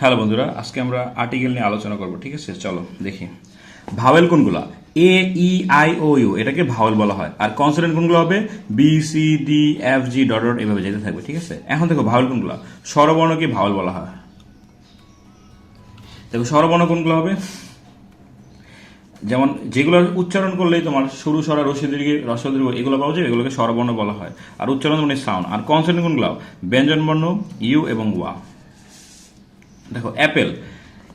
Hello বন্ধুরা, আজকে আমরা আর্টিকেল নিয়ে আলোচনা করব, ঠিক আছে? চলো, দেখি। ভাওয়েল কোনগুলা? A E I O U এটাকে ভাওয়েল বলা হয়। আর কনসোনেন্ট কোনগুলো হবে? B C D F G dot dot এভাবে যেতে থাকবে, ঠিক আছে? এখন দেখো ভাওয়েল কোনগুলো? স্বরবর্ণকে ভাওয়েল বলা হয়। দেখো স্বরবর্ণ কোনগুলো হবে? যেমন যেগুলো উচ্চারণ করলেই তোমার সরু, সরা রসি দীর্ঘ রস্ব দীর্ঘ, এগুলো পাওয়া যায়, এগুলোকে স্বরবর্ণ বলা হয়। আর উচ্চারণ মানে সাউন্ড আর কনসোনেন্ট কোনগুলো? ব্যঞ্জন বর্ণ ইউ এবং ওয়া। দেখো, অ্যাপেল।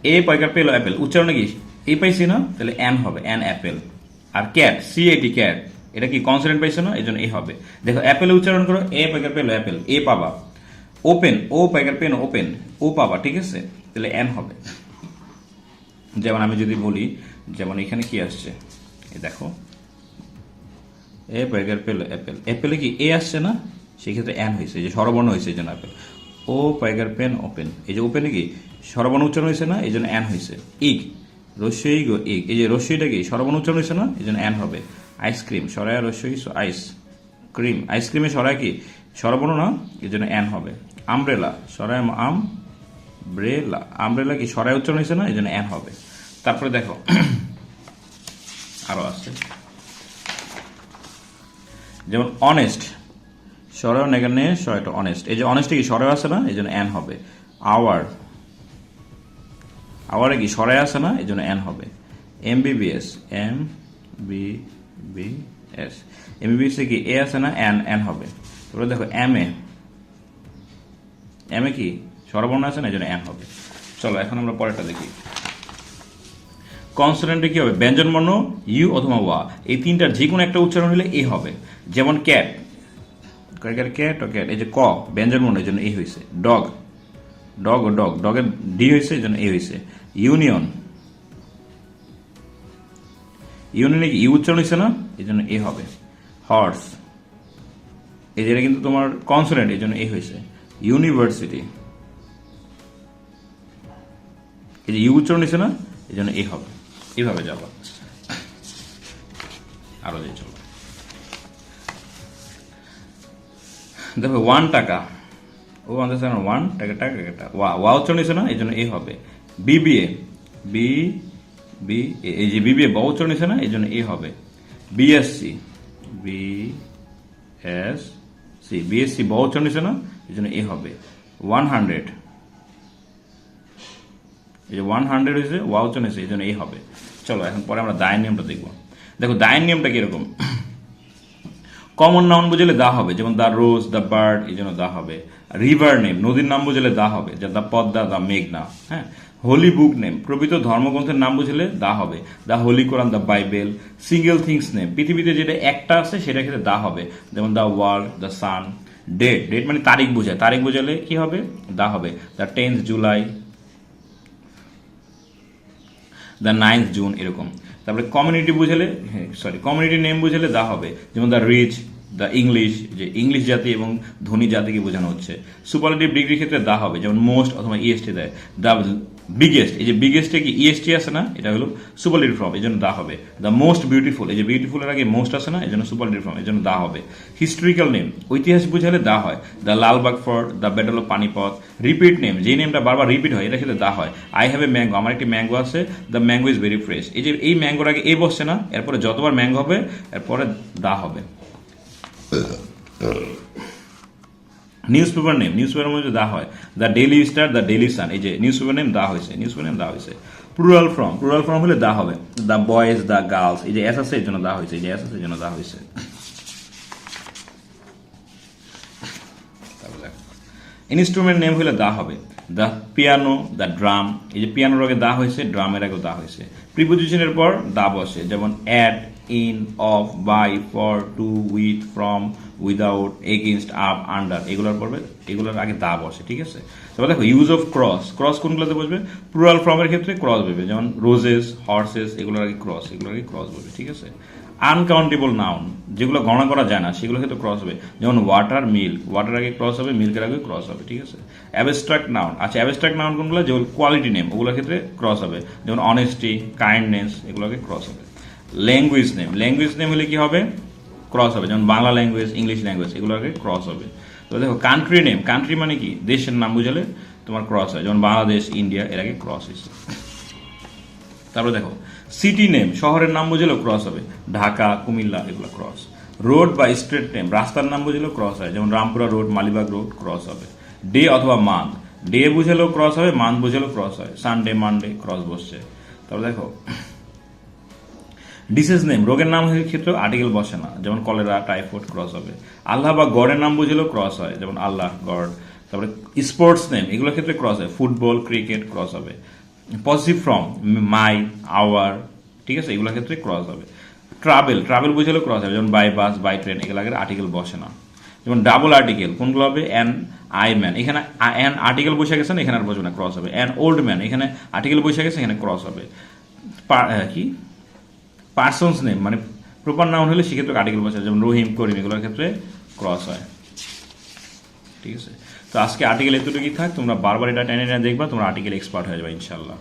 এ পয়কার পেল অ্যাপেল? উচ্চারণে কি? এই পাইছি না? তাহলে অ্যান হবে, অ্যান অ্যাপেল। আর ক্যাট সি এটি ক্যাট। এটা কি কনসোনেন্ট পাইছে না? এই জন্য এ হবে। দেখো, অ্যাপেল উচ্চারণ করো, এ পয়কার পেল অ্যাপেল? এ পাবা। ওপেন, ও পয়কার পেন? ওপেন। ও পাবা, ঠিক আছে? তাহলে অ্যান হবে। যেমন আমি যদি বলি, যেমন এখানে কি আসছে? এই দেখো। এ পয়কার পেল অ্যাপেল? অ্যাপেলে কি এ আসছে না? সেক্ষেত্রে অ্যান হয়েছে যে স্বরবর্ণ হয়েছে, এই জন্য অ্যাপেল। ও পাইগার পেন? ওপেন। এই যে ওপেনে কি? স্বরবর্ণ উচ্চারণ হয়েছে না? এই জন্য অ্যান হয়েছে। ইগ। রস্যই গো ইগ। এই যে রস্যইটা কি? স্বরবর্ণ উচ্চারণ হয়েছে না? এই জন্য অ্যান হবে। Ice cream সরায়া রস্যই ice cream. আইসক্রিমে সরায় কি? স্বরবর্ণ না? এই জন্য অ্যান হবে। আমব্রেলা। সরায় আম ব্রেলা। আমব্রেলা কি? সরাই উচ্চারণ হয়েছে না? এই জন্য অ্যান হবে। তারপরে দেখো। আরও আছে যেমন অনেস্ট সরয় নেগানে সরয়টা অনেস্ট এই যে অনেস্টে কি? সরয় আছে না? এই জন্য অ্যান হবে। আওয়ার আওয়ারে কি, সরাই আছে না? এই জন্য এন হবে M BBS M B B S M BBS কি এ আছে না? এন এন হবে। তারপরে দেখো এম এ এম এ কি? স্বরবর্ণ আছে না? এই জন্য এন হবে। চলো, এখন আমরা পরেরটা দেখি। কনসোনেন্টে কি হবে? ব্যঞ্জন বর্ণ ইউ অথবা ওয়া এই তিনটার যে কোনো একটা উচ্চারণ হলে এ হবে। যেমন ক্যাট ক্যাট ক্যাট ও ক্যাট এই যে ক ব্যঞ্জন বর্ণ এই জন্য এ হয়েছে ডগ ডগ ডগ ডগের ডি হয়েছে এই জন্য এ হয়েছে ইউনিয়ন ইউনিয়নে ইউ উচ্চারণ হয়েছে না? এই জন্য এ হবে। হর্স এই যেটা কিন্তু তোমার কনসোনেন্ট এই জন্য এ হয়েছে ইউনিভার্সিটি এই যে ইউ উচ্চারণ হয়েছে না? এই জন্য এ হবে। এইভাবে যাব। আরও দিয়ে চলো। দেখো ওয়ান টাকা। ও আনতেছে না ওয়ান টাকা টাকা টাকা ওয়া ওয়া উচ্চারণ হয়েছে না এই জন্য এ হবে। বিবিএ বি বি এই যে বিবিএ বা উচ্চারণ হয়েছে না এই জন্য এ হবে। BSc B S C BSc বা উচ্চারণ হয়েছে না এই জন্য এ হবে। ওয়ান হান্ড্রেড এই যে ওয়ান হান্ড্রেড হয়েছে ওয়া উচ্চারণ হয়েছে এই জন্য এই হবে। চলো, এখন পরে আমরা দায়ের নিয়মটা দেখব। দেখো দায়ের নিয়মটা কীরকম? কমন নাউন বুঝলে দা হবে, যেমন দা রোজ দ্য বার্ড এই জন্য দা হবে। রিভার নেম নদীর নাম বুঝলে দা হবে যা দা পদ্মা দা মেঘনা হ্যাঁ? হোলি বুক নেম প্রকৃত ধর্মগ্রন্থের নাম বুঝলে দা হবে। The holy Quran the Bible single things name পৃথিবীতে যেটা একটা আছে সেটা ক্ষেত্রে দা হবে। যেমন the world the sun date date মানে তারিখ বোঝায়। তারিখ বোঝালে কি হবে? দা হবে। The tenth July the ninth June এরকম। তারপরে কমিউনিটি বুঝালে সরি কমিউনিটি নেম বুঝালে দা হবে। যেমন দ্য রিচ দ্য ইংলিশ যে ইংলিশ জাতি এবং ধনী জাতিকে বোঝানো হচ্ছে। সুপারলেটিভ ডিগ্রির ক্ষেত্রে দা হবে যেমন মোস্ট অথবা ইএসটি দেয় দ্য বিগেস্ট এই যে বিগেস্টে কি ইএসটি আছে না? এটা হলো সুপারলেটিভ ফর্ম এই জন্য দা হবে। দ্য মোস্ট বিউটিফুল এই যে বিউটিফুলের আগে মোস্ট আছে না? এই জন্য সুপারলেটিভ ফর্ম এই জন্য দা হবে। হিস্টোরিক্যাল নেম ঐতিহাস বুঝালে দা হয়। The Lalbagh fort the battle of Panipat repeat name যে নেমটা বারবার রিপিট হয়, এটা ক্ষেত্রে দা হয়। আই হ্যাভ এ ম্যাঙ্গো আমার একটি ম্যাঙ্গো আছে the mango is very fresh এই যে এই ম্যাঙ্গোর আগে এ বসছে না, এরপরে যতবার ম্যাঙ্গো হবে, এরপরে দা হবে। News paper name news paper মধ্যে দা হয়। The Daily Star the Daily Sun, এই যে নিউজ পেপার নেম দা হয়েছে নিউজ পেপার নেম দা হয়েছে। প্লুরাল ফর্ম প্লুরাল ফর্ম হলে দা হবে। দ্য বয়েজ দ্য গার্লস এই যে এস আছে এর জন্য দা হয়েছে, এই যে এস আছে এর জন্য দা হয়েছে। ইনস্ট্রুমেন্ট নেম হলে দা হবে। দ্য পিয়ানো দ্য ড্রাম এই যে পিয়ানোর আগে দা হয়েছে ড্রামের আগে দা হয়েছে। প্রিপোজিশনের পর দা বসে, যেমন at in of by for to with from without against up under এগুলোর পড়বে এগুলোর আগে দা বসে, ঠিক আছে? তবে দেখো ইউজ অফ ক্রস ক্রস কোনগুলোতে বসবে? প্লুরাল ফর্মের ক্ষেত্রে ক্রস বসবে, যেমন রোজেস হর্সেস এগুলোর আগে ক্রস এগুলোর আগে ক্রস বসবে, ঠিক আছে? আনকাউন্টেবল নাউন যেগুলো গণনা করা যায় না সেগুলো ক্ষেত্রে ক্রস হবে। যেমন ওয়াটার মিল্ক ওয়াটার আগে ক্রস হবে মিল্কের আগে ক্রস হবে, ঠিক আছে? অ্যাবস্ট্রাক্ট নাউন আচ্ছা অ্যাবস্ট্রাক্ট নাউন কোনগুলো? যেগুলো কোয়ালিটি নেম ওগুলোর ক্ষেত্রে ক্রস হবে। যেমন অনেস্টি কাইন্ডনেস এগুলোকে ক্রস হবে। ল্যাঙ্গুয়েজ নেম ল্যাঙ্গুয়েজ নেম হলে কি হবে? ক্রস হবে। যেমন বাংলা ল্যাঙ্গুয়েজ ইংলিশ ল্যাঙ্গুয়েজ এগুলোকে ক্রস হবে। তো দেখো কান্ট্রি নেম কান্ট্রি মানে কি? দেশের নাম বুঝালে তোমার ক্রস হয়। যেমন বাংলাদেশ ইন্ডিয়া এর আগে ক্রস হয়েছে। তারপরে দেখো সিটি নেম শহরের নাম বুঝলেও ক্রস হবে। ঢাকা, কুমিল্লা, এগুলো ক্রস রোড বা স্ট্রেট নেম রাস্তার নাম বুঝলেও ক্রস হয়। যেমন Rampura road Malibagh road cross হবে। ডে অথবা মান্থ ডে বুঝলেও ক্রস হবে মান্থ বুঝলেও ক্রস হয়। সানডে মানডে ক্রস বসছে। তারপর দেখো ডিসিজ নেম রোগের নাম ক্ষেত্রে আর্টিকেল বসে না। যেমন কলেরা টাইফয়েড ক্রস হবে। আল্লাহ বা গডের নাম বুঝলেও ক্রস হয়। যেমন আল্লাহ, গড। তারপরে স্পোর্টস নেম এগুলোর ক্ষেত্রে ক্রস হয়। ফুটবল ক্রিকেট ক্রস হবে। পজিটিভ ফ্রম মাই আওয়ার ঠিক আছে? এগুলোর ক্ষেত্রে ক্রস হবে। ট্রাভেল ট্রাভেল বুঝলেও ক্রস হবে। যেমন বাই বাস বাই ট্রেন এগুলো আগে আর্টিকেল বসে না। যেমন ডাবল আর্টিকেল কোনগুলো হবে? অ্যান আই ম্যান এখানে অ্যান আর্টিকেল বসে গেছে না, এখানে আর বসবে না ক্রস হবে। অ্যান ওল্ড ম্যান এখানে আর্টিকেল বসে গেছে, এখানে ক্রস হবে। কি? পার্সনস নেম মানে প্রপার নাউন হলে সেক্ষেত্রে আর্টিকেল বসে যেমন রহিম, করিম, এগুলোর ক্ষেত্রে ক্রস হয়। ঠিক আছে? তো আজকে আর্টিকেল এতটুকুই থাক, তোমরা বারবার এটা টেনে টেনে দেখবা, তোমরা আর্টিকেল এক্সপার্ট হয়ে যাবে ইনশাল্লাহ